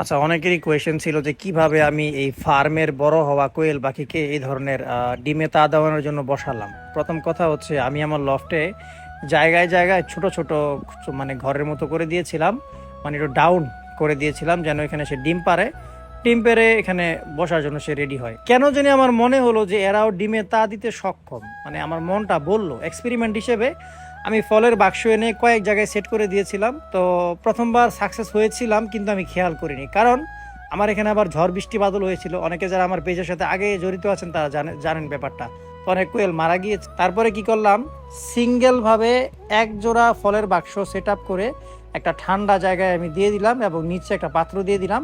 আচ্ছা অনেকেরই কোয়েশ্চেন ছিল যে কীভাবে আমি এই ফার্মের বড় হওয়া কোয়েল পাখিকে এই ধরনের ডিমে তা দেওয়ানোর জন্য বসালাম। প্রথম কথা হচ্ছে আমি আমার লফটে জায়গায় জায়গায় ছোট ছোট মানে ঘরের মতো করে দিয়েছিলাম মানে একটু ডাউন করে দিয়েছিলাম যেন এখানে সে ডিম পারে। ডিম পেরে এখানে বসার জন্য সে রেডি হয়। কেন জানি আমার মনে হলো যে এরাও ডিমে তা দিতে সক্ষম। মানে আমার মনটা বলল এক্সপেরিমেন্ট হিসেবে আমি ফলের বাক্স এনে কয়েক জায়গায় সেট করে দিয়েছিলাম। তো প্রথমবার সাকসেস হয়েছিলাম কিন্তু আমি খেয়াল করিনি। কারণ আমার এখানে আবার ঝড় বৃষ্টি বাদল হয়েছিল। অনেকে যারা আমার পেজের সাথে আগে জড়িত আছেন তারা জানেন ব্যাপারটা। তো অনেক কোয়েল মারা গিয়েছে। তারপরে কি করলাম? সিঙ্গেল ভাবে এক জোড়া ফলের বাক্স সেট আপ করে একটা ঠান্ডা জায়গায় আমি দিয়ে দিলাম এবং নিচে একটা পাত্র দিয়ে দিলাম।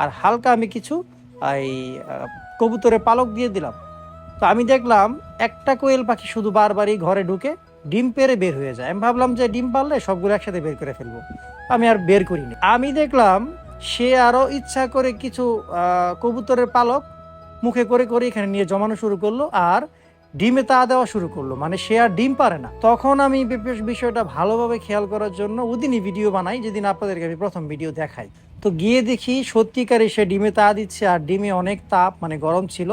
আর হালকা আমি কিছু এই আহ, কবুতরের পালক দিয়ে দিলাম। তো আমি দেখলাম একটা কোয়েল পাখি শুধু বারবারই ঘরে ঢুকে ডিম পেরে বের হয়ে যায়। আমি ভাবলাম যে ডিম পারলে সবগুলো একসাথে বের করে ফেলব। আমি আর বের করিনি। আমি দেখলাম সে আরও ইচ্ছা করে কিছু কবুতরের পালক মুখে করে করে এখানে নিয়ে জমানো শুরু করল আর ডিমে তা দেওয়া শুরু করল। মানে সে আর ডিম পারে না। তখন আমি বিষয়টা ভালোভাবে খেয়াল করার জন্য ওদিনই ভিডিও বানাই, যেদিন আপনাদেরকে আমি প্রথম ভিডিও দেখাই। তো গিয়ে দেখি সত্যিকারে সে ডিমে তা দিচ্ছে আর ডিমে অনেক তাপ মানে গরম ছিল।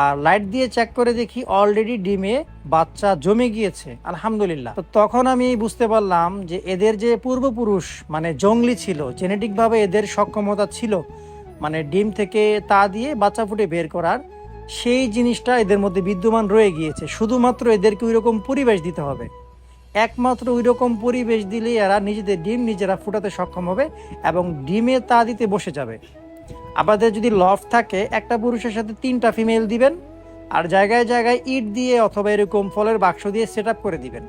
আর লাইট দিয়ে চেক করে দেখি অলরেডি ডিমে বাচ্চা জমে গিয়েছে, আলহামদুলিল্লাহ। তো তখন আমি বুঝতে পারলাম যে এদের যে পূর্বপুরুষ মানে জঙ্গলি ছিল জেনেটিক ভাবে এদের সক্ষমতা ছিল মানে ডিম থেকে তা দিয়ে বাচ্চা ফুটে বের করার, সেই জিনিসটা এদের মধ্যে বিদ্যমান রয়ে গিয়েছে। শুধুমাত্র এদেরকে ওই রকম পরিবেশ দিতে হবে। একমাত্র ওই রকম পরিবেশ দিলেই এরা নিজেদের ডিম নিজেরা ফুটাতে সক্ষম হবে এবং ডিমে তা দিতে বসে যাবে। আপনাদের যদি লফ থাকে, একটা পুরুষের সাথে তিনটা ফিমেল দিবেন, আর জায়গায় জায়গায় ইট দিয়ে অথবা এরকম ফলের বাক্স দিয়ে সেট করে দিবেন।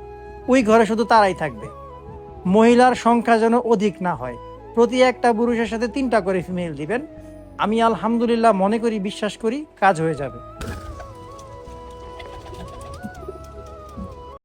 ওই ঘরে শুধু তারাই থাকবে। মহিলার সংখ্যা যেন অধিক না হয়। প্রতি একটা পুরুষের সাথে তিনটা করে ফিমেল দিবেন। আমি আলহামদুলিল্লাহ মনে করি, বিশ্বাস করি, কাজ হয়ে যাবে।